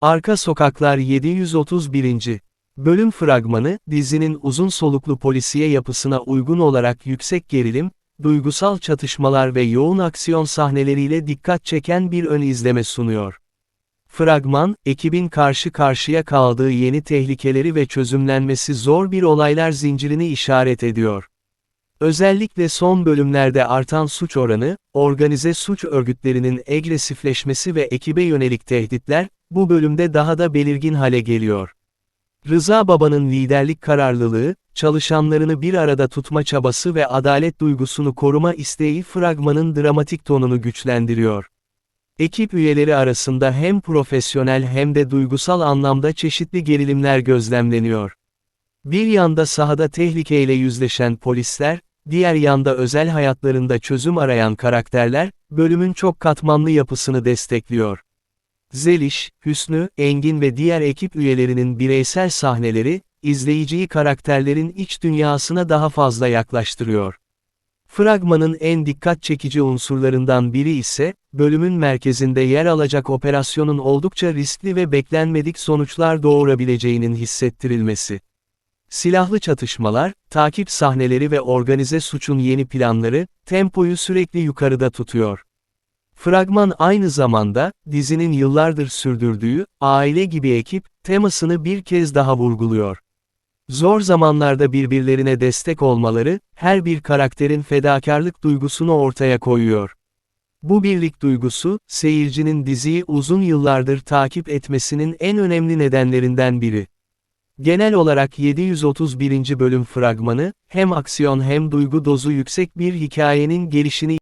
Arka Sokaklar 731. Bölüm fragmanı, dizinin uzun soluklu polisiye yapısına uygun olarak yüksek gerilim, duygusal çatışmalar ve yoğun aksiyon sahneleriyle dikkat çeken bir ön izleme sunuyor. Fragman, ekibin karşı karşıya kaldığı yeni tehlikeleri ve çözümlenmesi zor bir olaylar zincirini işaret ediyor. Özellikle son bölümlerde artan suç oranı, organize suç örgütlerinin agresifleşmesi ve ekibe yönelik tehditler, bu bölümde daha da belirgin hale geliyor. Rıza Baba'nın liderlik kararlılığı, çalışanlarını bir arada tutma çabası ve adalet duygusunu koruma isteği fragmanın dramatik tonunu güçlendiriyor. Ekip üyeleri arasında hem profesyonel hem de duygusal anlamda çeşitli gerilimler gözlemleniyor. Bir yanda sahada tehlikeyle yüzleşen polisler, diğer yanda özel hayatlarında çözüm arayan karakterler, bölümün çok katmanlı yapısını destekliyor. Zeliş, Hüsnü, Engin ve diğer ekip üyelerinin bireysel sahneleri, izleyiciyi karakterlerin iç dünyasına daha fazla yaklaştırıyor. Fragmanın en dikkat çekici unsurlarından biri ise, bölümün merkezinde yer alacak operasyonun oldukça riskli ve beklenmedik sonuçlar doğurabileceğinin hissettirilmesi. Silahlı çatışmalar, takip sahneleri ve organize suçun yeni planları, tempoyu sürekli yukarıda tutuyor. Fragman aynı zamanda, dizinin yıllardır sürdürdüğü, aile gibi ekip, temasını bir kez daha vurguluyor. Zor zamanlarda birbirlerine destek olmaları, her bir karakterin fedakarlık duygusunu ortaya koyuyor. Bu birlik duygusu, seyircinin diziyi uzun yıllardır takip etmesinin en önemli nedenlerinden biri. Genel olarak 731. bölüm fragmanı, hem aksiyon hem duygu dozu yüksek bir hikayenin gelişini